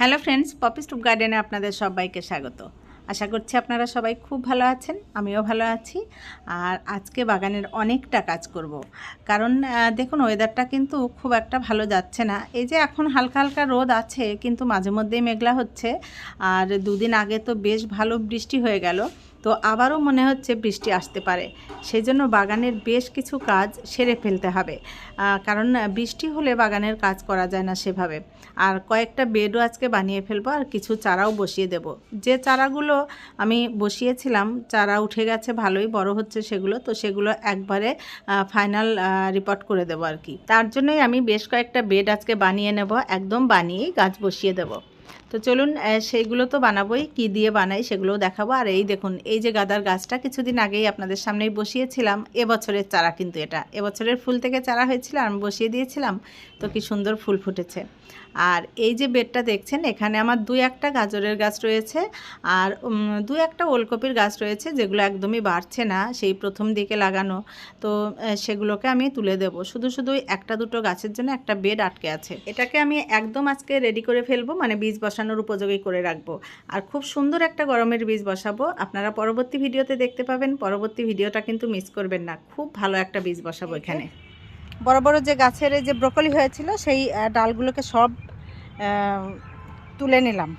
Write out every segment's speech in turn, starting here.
Hello friends, poppy stoop গার্ডেনে আপনাদের সবাইকে স্বাগত। আশা করছি আপনারা সবাই খুব ভালো আছেন, আমিও ভালো আছি। আর আজকে বাগানের অনেকটা কাজ করব। কারণ দেখুন ওয়েদারটা কিন্তু খুব একটা ভালো যাচ্ছে না। এই যে এখন হালকা হালকা রোদ আছে, কিন্তু মাঝে মধ্যেই মেঘলা হচ্ছে। আর দুদিন আগে তো বেশ ভালো বৃষ্টি হয়ে গেল। তো আবারও মনে হচ্ছে বৃষ্টি আসতে পারে। সেই জন্য বাগানের বেশ কিছু কাজ সেরে ফেলতে হবে। কারণ বৃষ্টি হলে বাগানের কাজ করা যায় না সেভাবে। আর কয়েকটা বেডও আজকে বানিয়ে ফেলব আর কিছু চারাও বসিয়ে দেব। যে চারাগুলো আমি বসিয়েছিলাম, চারা উঠে গেছে ভালোই, বড় হচ্ছে সেগুলো, তো সেগুলো একবারে ফাইনাল রিপোর্ট করে দেবো আর কি। তার জন্যই আমি বেশ কয়েকটা বেড আজকে বানিয়ে নেব, একদম বানিয়েই গাছ বসিয়ে দেবো। তো চলুন সেইগুলো তো বানাবোই, কি দিয়ে বানাই সেগুলো দেখাবো। আর এই দেখুন, এই যে গাদার গাছটা কিছুদিন আগেই আপনাদের সামনেই বসিয়েছিলাম, এবছরের চারা কিন্তু এটা। এবছরের ফুল থেকে চারা হয়েছিল আমি বসিয়ে দিয়েছিলাম, তো কি সুন্দর ফুল ফুটেছে। আর এই যে বেডটা দেখছেন এখানে আমার দুই একটা গাজরের গাছ রয়েছে আর দু একটা ওলকপির গাছ রয়েছে যেগুলো একদমই বাড়ছে না সেই প্রথম দিকে লাগানো। তো সেগুলোকে আমি তুলে দেব। শুধু শুধু একটা দুটো গাছের জন্য একটা বেড আটকে আছে। এটাকে আমি একদম আজকে রেডি করে ফেলব মানে বীজ বসানোর উপযোগী করে রাখব। আর খুব সুন্দর একটা গরমের বীজ বসাবো। আপনারা পরবর্তী ভিডিওতে দেখতে পাবেন পরবর্তী ভিডিওটা কিন্তু মিস করবেন না। খুব ভালো একটা বীজ বসাবো এখানে। বড় বড় যে গাছের যে ব্রকলি হয়েছিল, সেই ডালগুলোকে সব তুলে নিলাম।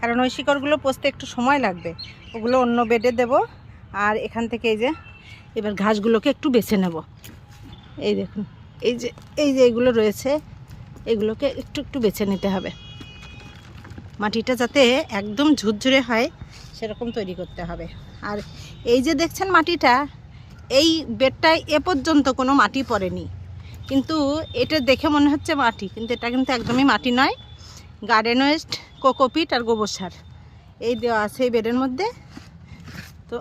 কারণ ওই শিকড়গুলো পচতে একটু সময় লাগবে। ওগুলো অন্য বেডে দেব, আর এখান থেকে এই যে, এবার ঘাসগুলোকে একটু বেছে নেব। এই দেখুন, এই যে এই যে এগুলো রয়েছে, এগুলোকে একটু একটু বেছে নিতে হবে। মাটিটা যাতে একদম ঝুরঝুরে হয়, সেরকম তৈরি করতে হবে। আর এই যে দেখছেন মাটিটা, এই বেডটায় এ পর্যন্ত কোনো মাটি পড়েনি। কিন্তু এটা দেখে মনে হচ্ছে মাটি, কিন্তু এটা কিন্তু একদমই মাটি নয়। গার্ডেন ওয়েস্ট কোকোপিট আর গোবর সার। এই দেওয়া আছে এই বেডের মধ্যে। তো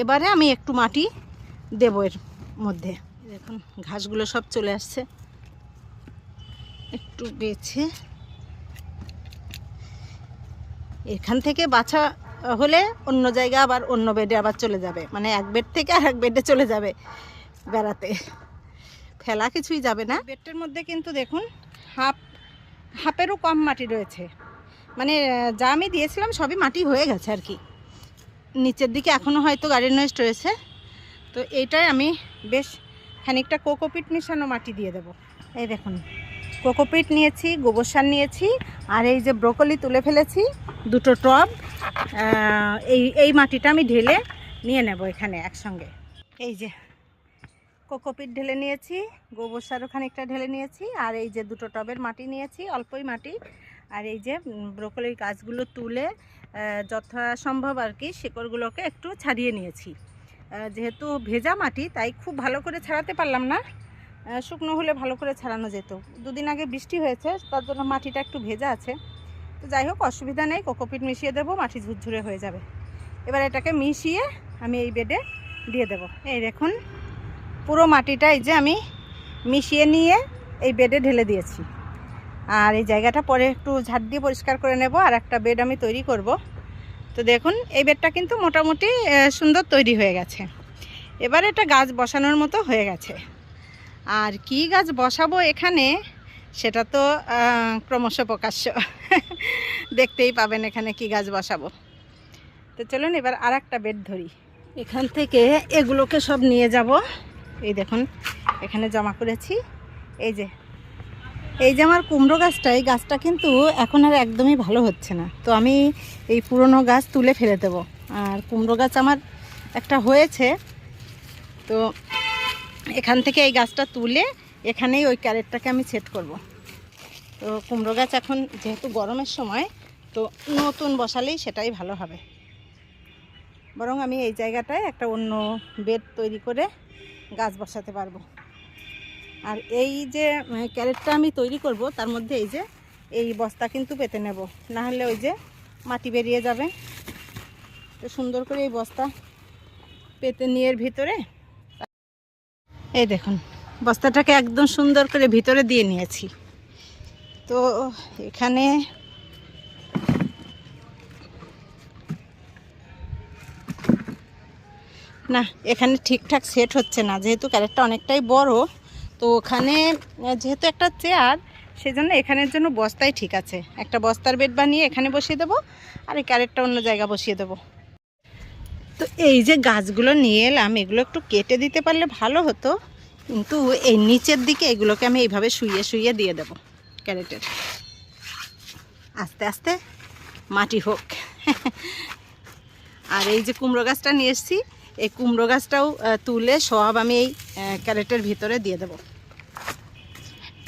এবারে আমি একটু মাটি দেবো এর মধ্যে। দেখুন, ঘাসগুলো সব চলে আসছে। একটু বেছে। এখান থেকে বাছা হলে অন্য জায়গা আবার অন্য বেডে আবার চলে যাবে। মানে এক বেড থেকে আর এক বেডে চলে যাবে বেড়াতে। ফেলা কিছুই যাবে না। বেডটার মধ্যে কিন্তু দেখুন, হাফ, হাফেরও কম মাটি রয়েছে। মানে যা আমি দিয়েছিলাম সবই মাটি হয়ে গেছে আর কি। নিচের দিকে এখনও হয়তো গার্ডেন ওয়েস্ট রয়েছে। তো এইটাই আমি বেশ খানিকটা কোকোপিট মিশানো মাটি দিয়ে দেবো। এই দেখুন কোকোপিট নিয়েছি, গোবর সার নিয়েছি, আর এই যে ব্রোকলি তুলে ফেলেছি, দুটো টব এই এই মাটিটা আমি ঢেলে নিয়ে নেব এখানে একসঙ্গে। এই যে কোকোপিট ঢেলে নিয়েছি, গোবর সারও খানিকটা ঢেলে নিয়েছি, আর এই যে দুটো টবের মাটি নিয়েছি, অল্পই মাটি, আর এই যে ব্রোকলির গাছগুলো তুলে যথাসম্ভব আর কি শিকড়গুলোকে একটু ছাড়িয়ে নিয়েছি। যেহেতু ভেজা মাটি, তাই খুব ভালো করে ছাড়াতে পারলাম না। শুকনো হলে ভালো করে ছাড়ানো যেত। দুদিন আগে বৃষ্টি হয়েছে, তার জন্য মাটিটা একটু ভেজা আছে। তো যাই হোক, অসুবিধা নেই, কোকোপিট মিশিয়ে দেবো, মাটি ঝুরঝুরে হয়ে যাবে। এবার এটাকে মিশিয়ে আমি এই বেডে দিয়ে দেবো। এই দেখুন পুরো মাটিটা এই যে আমি মিশিয়ে নিয়ে এই বেডে ঢেলে দিয়েছি। আর এই জায়গাটা পরে একটু ঝাড় দিয়ে পরিষ্কার করে নেব, আর একটা বেড আমি তৈরি করব। তো দেখুন, এই বেডটা কিন্তু মোটামুটি সুন্দর তৈরি হয়ে গেছে। এবার এটা গাছ বসানোর মতো হয়ে গেছে। আর কি গাছ বসাবো এখানে, সেটা তো ক্রমশ প্রকাশ্য। দেখতেই পাবেন এখানে কি গাছ বসাবো। তো চলুন এবার আর একটা বেড ধরি। এখান থেকে এগুলোকে সব নিয়ে যাব। এই দেখুন, এখানে জমা করেছি। এই যে এই যে আমার কুমড়ো গাছটা, এই গাছটা কিন্তু এখন আর একদমই ভালো হচ্ছে না। তো আমি এই পুরনো গাছ তুলে ফেলে দেবো। আর কুমড়ো গাছ আমার একটা হয়েছে। তো এখান থেকে এই গাছটা তুলে এখানেই ওই ক্যারেটটাকে আমি সেট করব। তো কুমড়ো গাছ এখন যেহেতু গরমের সময়, তো নতুন বসালেই সেটাই ভালো হবে। বরং আমি এই জায়গাটায় একটা অন্য বেড তৈরি করে গাছ বসাতে পারব। আর এই যে ক্যারেটটা আমি তৈরি করব, তার মধ্যে এই যে, এই বস্তা কিন্তু পেতে নেব। না হলে ওই যে মাটি বেরিয়ে যাবে। তো সুন্দর করে এই বস্তা পেতে নিয়ে ভিতরে, এই দেখুন, বস্তাটাকে একদম সুন্দর করে ভিতরে দিয়ে নিয়েছি। তো এখানে না, এখানে ঠিকঠাক সেট হচ্ছে না, যেহেতু ক্যারেটটা অনেকটাই বড়, তো ওখানে, যেহেতু একটা চেয়ার সেই জন্য এখানের জন্য বস্তাই ঠিক আছে। একটা বস্তার বেড বানিয়ে এখানে বসিয়ে দেবো, আর এই ক্যারেটটা অন্য জায়গা বসিয়ে দেবো। তো এই যে গাছগুলো নিয়ে এলাম, এগুলো একটু কেটে দিতে পারলে ভালো হতো, কিন্তু এই নিচের দিকে এগুলোকে আমি এইভাবে শুইয়ে শুইয়ে দিয়ে দেব ক্যারেটের আস্তে আস্তে মাটি হোক। আর এই যে কুমড়ো গাছটা নিয়ে এসেছি এই কুমড়ো গাছটাও তুলে সব আমি এই ক্যারেটের ভিতরে দিয়ে দেব।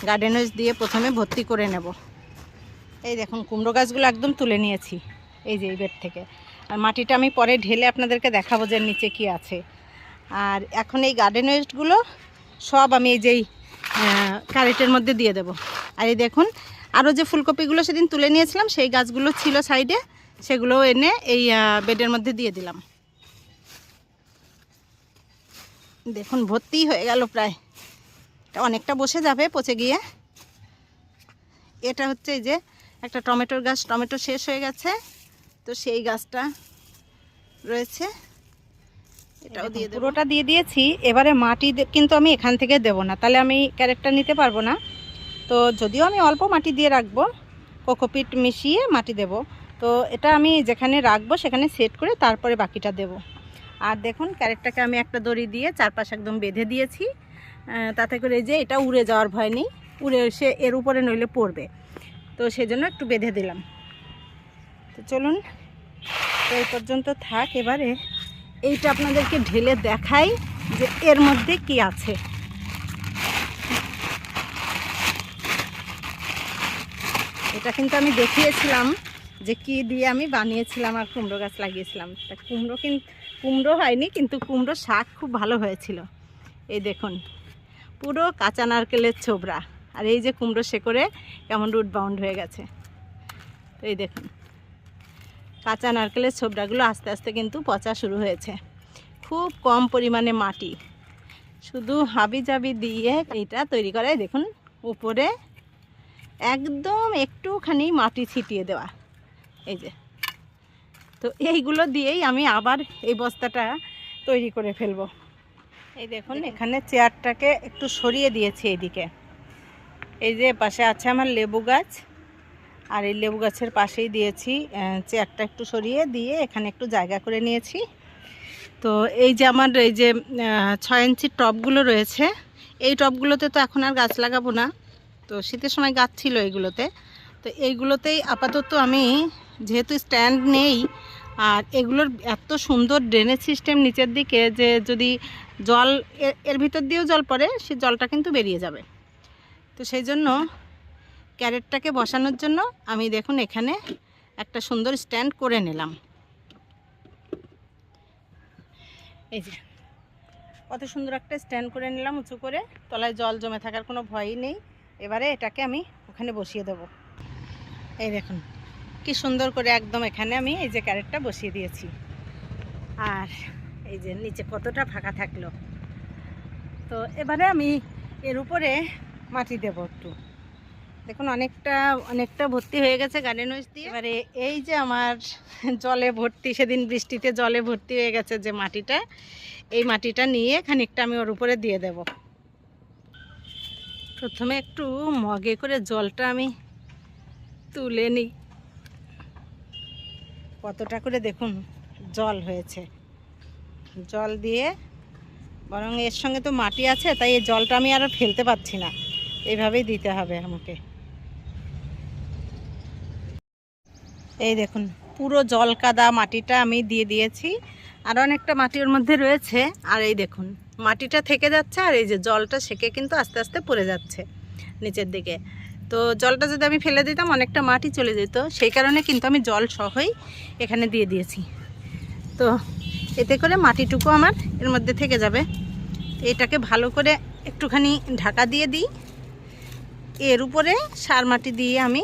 গার্ডেন দিয়ে প্রথমে ভর্তি করে নেব। এই দেখুন, কুমড়ো গাছগুলো একদম তুলে নিয়েছি, এই যে এই বেড থেকে। আর মাটিটা আমি পরে ঢেলে আপনাদেরকে দেখাবো যে নিচে কি আছে। আর এখন এই গার্ডেন ওয়েস্টগুলো সব আমি এই যেই ক্যারেটের মধ্যে দিয়ে দেব। আর এই দেখুন আরও যে ফুলকপিগুলো সেদিন তুলে নিয়েছিলাম, সেই গাছগুলো ছিল সাইডে সেগুলো এনে এই বেডের মধ্যে দিয়ে দিলাম। দেখুন ভর্তি হয়ে গেল প্রায়। এটা অনেকটা বসে যাবে পচে গিয়ে। এটা হচ্ছে এই যে একটা টমেটোর গাছ। টমেটো শেষ হয়ে গেছে। তো সেই গাছটা রয়েছে। এটাও দিয়ে দেবো। পুরোটা দিয়ে দিয়েছি। এবারে মাটি কিন্তু আমি এখান থেকে দেব না। তাহলে আমি ক্যারেক্টার নিতে পারব না। তো যদিও আমি অল্প মাটি দিয়ে রাখব কোকোপিট মিশিয়ে মাটি দেব। তো এটা আমি যেখানে রাখব সেখানে সেট করে তারপরে বাকিটা দেব। আর দেখুন, ক্যারেটটাকে আমি একটা দড়ি দিয়ে চারপাশ একদম বেঁধে দিয়েছি। তাতে করে যে এটা উড়ে যাওয়ার ভয় নেই, উড়ে এসে এর উপরে নইলে পড়বে। তো সেজন্য একটু বেঁধে দিলাম। তো চলুন, তো এই পর্যন্ত থাক। এবারে এইটা আপনাদেরকে ঢেলে দেখাই যে এর মধ্যে কি আছে। এটা কিন্তু আমি দেখিয়েছিলাম যে কি দিয়ে আমি বানিয়েছিলাম আর কুমড়ো গাছ লাগিয়েছিলাম। তা কুমড়ো কিন্তু কুমড়ো হয়নি, কিন্তু কুমড়ো শাক খুব ভালো হয়েছিল। এই দেখুন, পুরো কাঁচা নারকেলের ছোবড়া আর এই যে কুমড়ো শেকড়ে কেমন রুট বাউন্ড হয়ে গেছে। তো এই দেখুন, কাঁচা নারকেলের ছোবড়াগুলো আস্তে আস্তে কিন্তু পচা শুরু হয়েছে। খুব কম পরিমাণে মাটি। শুধু হাবি জাবি দিয়ে এটা তৈরি করায় দেখুন, উপরে একদম একটুখানি মাটি ছিটিয়ে দেওয়া। এই যে তো এইগুলো দিয়েই আমি আবার এই বস্তাটা তৈরি করে ফেলব। এই দেখুন এখানে চেয়ারটাকে একটু সরিয়ে দিয়েছি এইদিকে। এই যে পাশে আছে আমার লেবু গাছ আর এই লেবু গাছের পাশেই দিয়েছি চেয়ারটা একটু সরিয়ে দিয়ে এখানে একটু জায়গা করে নিয়েছি। তো এই যে আমার এই যে ছয় ইঞ্চির টবগুলো রয়েছে এই টবগুলোতে তো এখন আর গাছ লাগাবো না। তো শীতের সময় গাছ ছিল এইগুলোতে তো এইগুলোতেই আপাতত আমি যেহেতু স্ট্যান্ড নেই, আর এগুলোর এত সুন্দর ড্রেনেজ সিস্টেম নিচের দিকে যে যদি জল এর- ভিতর দিয়েও জল পড়ে, সে জলটা কিন্তু বেরিয়ে যাবে। তো সেই জন্য ক্যারেটটাকে বসানোর জন্য আমি দেখুন এখানে একটা সুন্দর স্ট্যান্ড করে নিলাম। এই যে, কত সুন্দর একটা স্ট্যান্ড করে নিলাম উঁচু করে। তলায় জল জমে থাকার কোনো ভয়ই নেই। এবারে এটাকে আমি ওখানে বসিয়ে দেব। এই দেখুন। কি সুন্দর করে একদম এখানে আমি এই যে ক্যারেটটা বসিয়ে দিয়েছি। আর এই যে নিচে কতটা ফাঁকা থাকল। তো এবারে আমি এর উপরে মাটি দেবো একটু। দেখুন, অনেকটা অনেকটা ভর্তি হয়ে গেছে গার্ডেন ওয়েস্ট দিয়ে। এবারে এই যে আমার জলে ভর্তি, সেদিন বৃষ্টিতে জলে ভর্তি হয়ে গেছে যে মাটিটা, এই মাটিটা নিয়ে খানিকটা আমি ওর উপরে দিয়ে দেব। প্রথমে একটু মগে করে জলটা আমি তুলে নিই। কতটা করে দেখুন, জল হয়েছে। জল দিয়ে বরং এর সঙ্গে তো মাটি আছে, তাই এই জলটা আমি আর ফেলতে পারছি না। এইভাবেই দিতে হবে আমাকে। এই দেখুন, পুরো জল কাদা মাটিটা আমি দিয়ে দিয়েছি। আর অনেকটা মাটি ওর মধ্যে রয়েছে। আর এই দেখুন, মাটিটা থেকে যাচ্ছে আর এই যে জলটা সেকে কিন্তু আস্তে আস্তে পড়ে যাচ্ছে নিচের দিকে। তো জলটা যদি আমি ফেলে দিতাম, অনেকটা মাটি চলে যেত। সেই কারণে কিন্তু আমি জল সহই এখানে দিয়ে দিয়েছি। তো এতে করে মাটিটুকু আমার এর মধ্যে থেকে যাবে। এটাকে ভালো করে একটুখানি ঢাকা দিয়ে দিই। এর উপরে সার মাটি দিয়ে আমি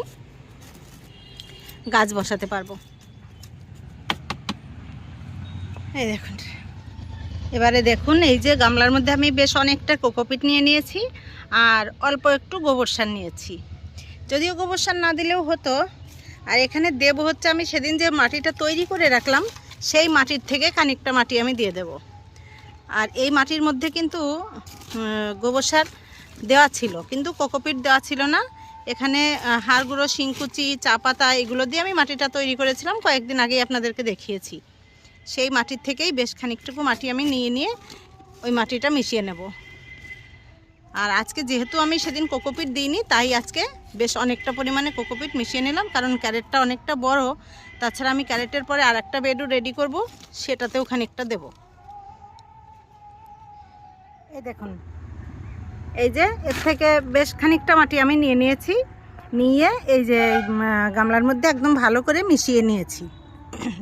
গাছ বসাতে পারব। এই দেখুন। এবারে দেখুন, এই যে গামলার মধ্যে আমি বেশ অনেকটা কোকোপিট নিয়ে নিয়েছি, আর অল্প একটু গোবর সার নিয়েছি। যদিও গোবর সার না দিলেও হতো। আর এখানে দেব হচ্ছে আমি সেদিন যে মাটিটা তৈরি করে রাখলাম সেই মাটির থেকে খানিকটা মাটি আমি দিয়ে দেব। আর এই মাটির মধ্যে কিন্তু গোবর সার দেওয়া ছিল কিন্তু কোকোপিট দেওয়া ছিল না। এখানে আহ, হাড় গুঁড়ো শিংকুচি চা পাতা এগুলো দিয়ে আমি মাটিটা তৈরি করেছিলাম কয়েকদিন আগেই আপনাদেরকে দেখিয়েছি। সেই মাটির থেকেই বেশ খানিকটুকু মাটি আমি নিয়ে নিয়ে ওই মাটিটা মিশিয়ে নেব। আর আজকে যেহেতু আমি সেদিন কোকোপিট দিইনি, তাই আজকে বেশ অনেকটা পরিমাণে কোকোপিট মিশিয়ে নিলাম, কারণ ক্যারেটটা অনেকটা বড়। তাছাড়া আমি ক্যারেটের পরে আর একটা বেডও রেডি করব, সেটাতেও খানিকটা দেব। এই দেখুন, এই যে এর থেকে বেশ খানিকটা মাটি আমি নিয়ে নিয়েছি, নিয়ে এই যে গামলার মধ্যে একদম ভালো করে মিশিয়ে নিয়েছি।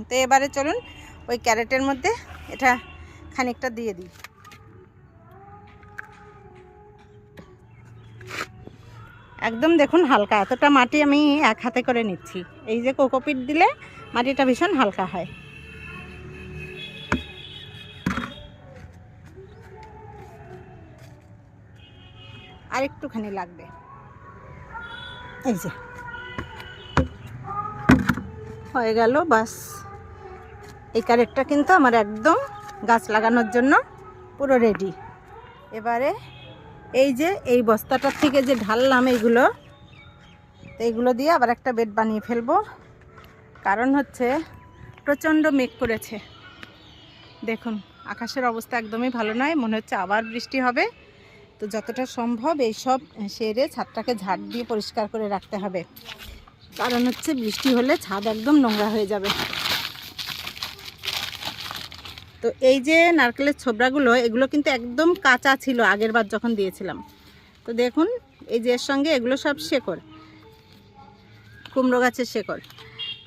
তো এবারে চলুন ওই ক্যারেটের মধ্যে এটা খানিকটা দিয়ে দিই। একদম দেখুন হালকা, এতটা মাটি আমি এক হাতে করে নিচ্ছি। এই যে কোকোপিট দিলে মাটিটা ভীষণ হালকা হয়। আর একটুখানি লাগবে। এই যে। হয়ে গেল, বাস। এই ক্যারেটটা কিন্তু আমার একদম গাছ লাগানোর জন্য পুরো রেডি এবারে এই যে, এই বস্তাটার থেকে যে ঢাললাম এইগুলো এইগুলো দিয়ে আবার একটা বেড বানিয়ে ফেলব। কারণ হচ্ছে প্রচণ্ড মেঘ করেছে। দেখুন, আকাশের অবস্থা একদমই ভালো নয়, মনে হচ্ছে আবার বৃষ্টি হবে। তো যতটা সম্ভব এই সব সেরে ছাদটাকে ঝাড় দিয়ে পরিষ্কার করে রাখতে হবে। কারণ হচ্ছে বৃষ্টি হলে ছাদ একদম নোংরা হয়ে যাবে। তো এই যে নারকেলের ছোবড়াগুলো, এগুলো কিন্তু একদম কাঁচা ছিল আগের বার যখন দিয়েছিলাম। তো দেখুন, এই যে এর সঙ্গে এগুলো সব শেকড়, কুমড়ো গাছের শেকড়।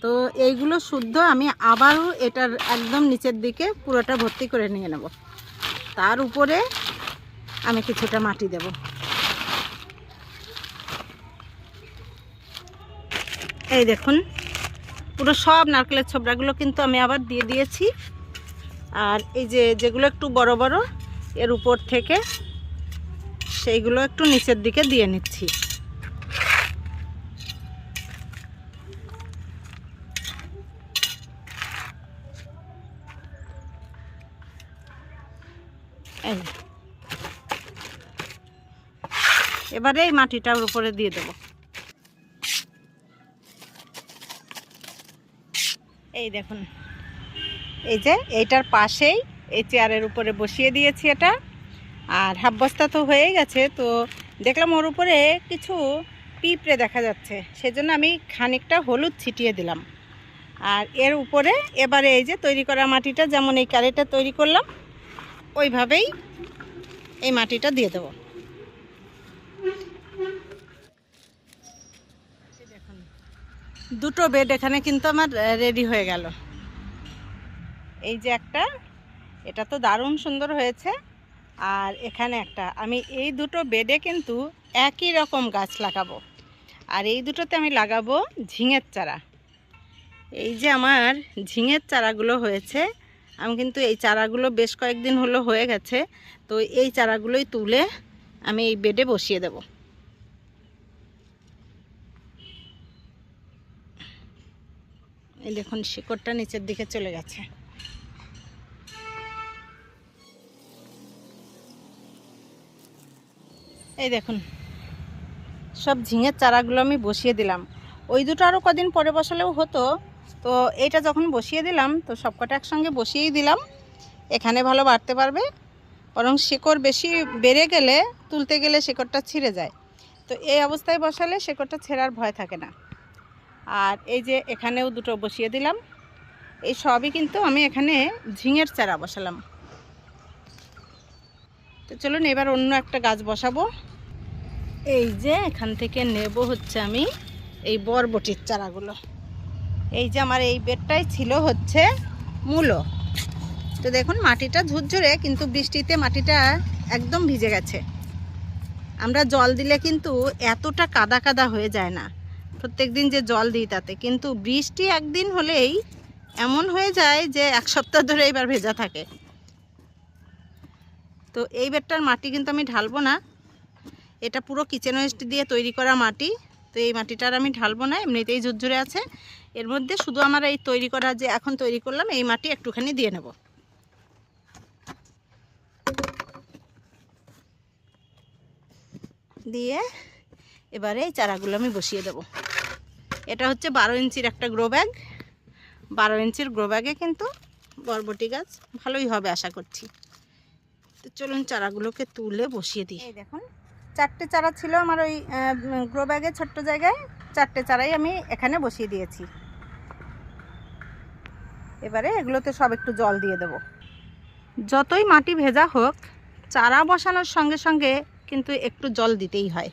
তো এইগুলো শুদ্ধ আমি আবারও এটার একদম নিচের দিকে পুরোটা ভর্তি করে নিয়ে নেব। তার উপরে আমি কিছুটা মাটি দেব। এই দেখুন, পুরো সব নারকেলের ছোবড়াগুলো কিন্তু আমি আবার দিয়ে দিয়েছি। আর এই যে যেগুলো একটু বড় বড়, এর উপর থেকে সেইগুলো একটু নিচের দিকে দিয়ে নিচ্ছি। এবারে এই মাটিটার উপরে দিয়ে দেব। এই দেখুন। এই যে, এইটার পাশেই এই চেয়ারের উপরে বসিয়ে দিয়েছি এটা। আর হাফ বস্তা তো হয়ে গেছে, তো দেখলাম ওর উপরে কিছু পিঁপড়ে দেখা যাচ্ছে। সেজন্য আমি খানিকটা হলুদ ছিটিয়ে দিলাম। আর এর উপরে এবারে এই যে তৈরি করা মাটিটা, যেমন এই কারিটা তৈরি করলাম, ওইভাবেই এই মাটিটা দিয়ে দেবো। দুটো বেড এখানে কিন্তু আমার রেডি হয়ে গেল। এই যে একটা, এটা তো দারুণ সুন্দর হয়েছে। আর এখানে একটা, আমি এই দুটো বেডে কিন্তু একই রকম গাছ লাগাবো। আর এই দুটোতে আমি লাগাবো ঝিঙের চারা। এই যে আমার ঝিঙের চারাগুলো হয়েছে, আমি কিন্তু এই চারাগুলো বেশ কয়েকদিন হলো হয়ে গেছে, তো এই চারাগুলোই তুলে আমি এই বেডে বসিয়ে দেব। এই দেখুন, শিকড়টা নিচের দিকে চলে গেছে। এই দেখুন, সব ঝিঙের চারাগুলো আমি বসিয়ে দিলাম। ওই দুটো আরও কদিন পরে বসালেও হতো, তো এইটা যখন বসিয়ে দিলাম, তো সবকটা একসঙ্গে বসিয়েই দিলাম। এখানে ভালো বাড়তে পারবে, বরং শেকড় বেশি বেড়ে গেলে, তুলতে গেলে শেকড়টা ছিঁড়ে যায়। তো এই অবস্থায় বসালে শেকড়টা ছেঁড়ার ভয় থাকে না। আর এই যে এখানেও দুটো বসিয়ে দিলাম, এই সবই কিন্তু আমি এখানে ঝিঙের চারা বসালাম। তো চলুন এবার অন্য একটা গাছ বসাবো। এই যে এখান থেকে নেব হচ্ছে আমি এই বরবটির চারাগুলো। এই যে আমার এই বেডটাই ছিল হচ্ছে মূলো। তো দেখুন, মাটিটা ঝুরঝুরে, কিন্তু বৃষ্টিতে মাটিটা একদম ভিজে গেছে। আমরা জল দিলে কিন্তু এতটা কাদা কাদা হয়ে যায় না। প্রত্যেক দিন যে জল দিই তাতে, কিন্তু বৃষ্টি একদিন হলেই এমন হয়ে যায় যে এক সপ্তাহ ধরে এবার ভেজা থাকে। তো এই বেডটার মাটি কিন্তু আমি ঢালবো না। এটা পুরো কিচেন ওয়েস্ট দিয়ে তৈরি করা মাটি। তো এই মাটিটার আমি ঢালবো না, এমনিতেই ঝুরঝুরে আছে। এর মধ্যে শুধু আমার এই তৈরি করা যে এখন তৈরি করলাম, এই মাটি একটুখানি দিয়ে নেব। দিয়ে এবারে এই চারাগুলো আমি বসিয়ে দেব। এটা হচ্ছে বারো ইঞ্চির একটা গ্রো ব্যাগ বারো ইঞ্চির গ্রো ব্যাগে কিন্তু বরবটি গাছ ভালোই হবে আশা করছি। তো চলুন চারাগুলোকে তুলে বসিয়ে দিই। দেখুন, চারটে চারা ছিল আমার ওই গ্রো ব্যাগে ছোট্ট জায়গায়। চারটে চারাই আমি এখানে বসিয়ে দিয়েছি। এবারে এগুলোতে সব একটু জল দিয়ে দেব। যতই মাটি ভেজা হোক, চারা বসানোর সঙ্গে সঙ্গে কিন্তু একটু জল দিতেই হয়।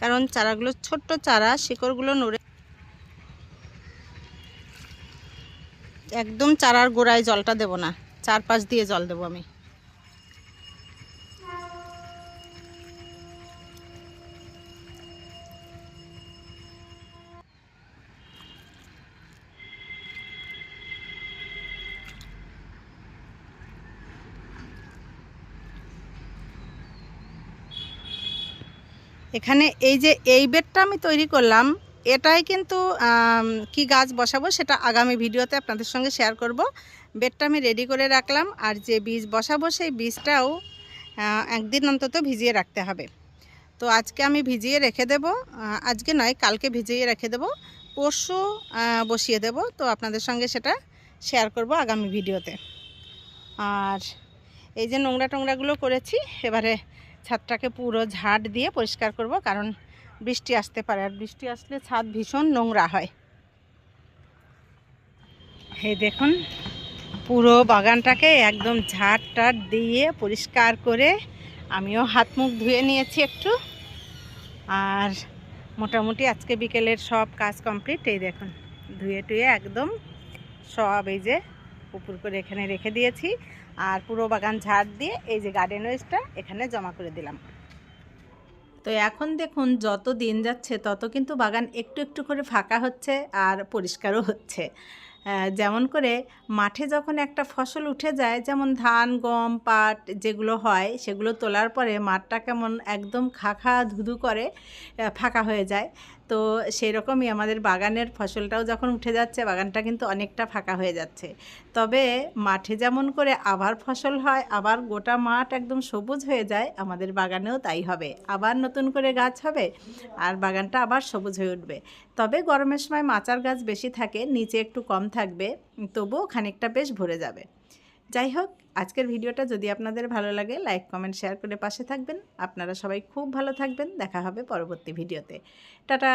কারণ চারাগুলো ছোট্ট চারা, শিকড়গুলো নড়ে একদম চারার গোড়ায় জলটা দেব না। চারপাশ দিয়ে জল দেবো আমি। এখানে এই যে এই বেডটা আমি তৈরি করলাম, এটাই কিন্তু কি গাছ বসাবো সেটা আগামী ভিডিওতে আপনাদের সঙ্গে শেয়ার করব। বেডটা আমি রেডি করে রাখলাম আর যে বীজ বসাবো সেই বীজটাও একদিন অন্তত ভিজিয়ে রাখতে হবে। তো আজকে আমি ভিজিয়ে রেখে দেব আজকে নয়, কালকে ভিজিয়ে রেখে দেব। পরশু বসিয়ে দেব। তো আপনাদের সঙ্গে সেটা শেয়ার করব আগামী ভিডিওতে। আর এই যে নোংরা টোংরাগুলো করেছি, এবারে ছাদটাকে পুরো ঝাড় দিয়ে পরিষ্কার করব, কারণ বৃষ্টি আসতে পারে। আর বৃষ্টি আসলে ছাদ ভীষণ নোংরা হয়। এই দেখুন পুরো বাগানটাকে একদম ঝাড় টাট দিয়ে পরিষ্কার করে আমিও হাত মুখ ধুয়ে নিয়েছি একটু। আর মোটামুটি আজকে বিকেলের সব কাজ কমপ্লিট। এই দেখুন, ধুয়ে টুয়ে একদম সব এই যে উপর করে এখানে রেখে দিয়েছি। আর পুরো বাগান ঝাড় দিয়ে এই যে গার্ডেন ওয়েস্টটা এখানে জমা করে দিলাম। তো এখন দেখুন, যত দিন যাচ্ছে তত কিন্তু বাগান একটু একটু করে ফাঁকা হচ্ছে আর পরিষ্কারও হচ্ছে। যেমন করে মাঠে যখন একটা ফসল উঠে যায়, যেমন ধান, গম, পাট যেগুলো হয়, সেগুলো তোলার পরে মাঠটা কেমন একদম খাখা ধুধু করে ফাঁকা হয়ে যায়। তো সেই রকমই আমাদের বাগানের ফসলটাও যখন উঠে যাচ্ছে, বাগানটা কিন্তু অনেকটা ফাঁকা হয়ে যাচ্ছে। তবে মাঠে যেমন করে আবার ফসল হয়, আবার গোটা মাঠ একদম সবুজ হয়ে যায়, আমাদের বাগানেও তাই হবে। আবার নতুন করে গাছ হবে, আর বাগানটা আবার সবুজ হয়ে উঠবে। তবে গরমের সময় মাচার গাছ বেশি থাকে, নিচে একটু কম থাকবে, তবুও খানিকটা বেশ ভরে যাবে। যাই হোক, আজকের ভিডিওটা যদি আপনাদের ভালো লাগে, লাইক, কমেন্ট, শেয়ার করে পাশে থাকবেন। আপনারা সবাই খুব ভালো থাকবেন। দেখা হবে পরবর্তী ভিডিওতে। টাটা!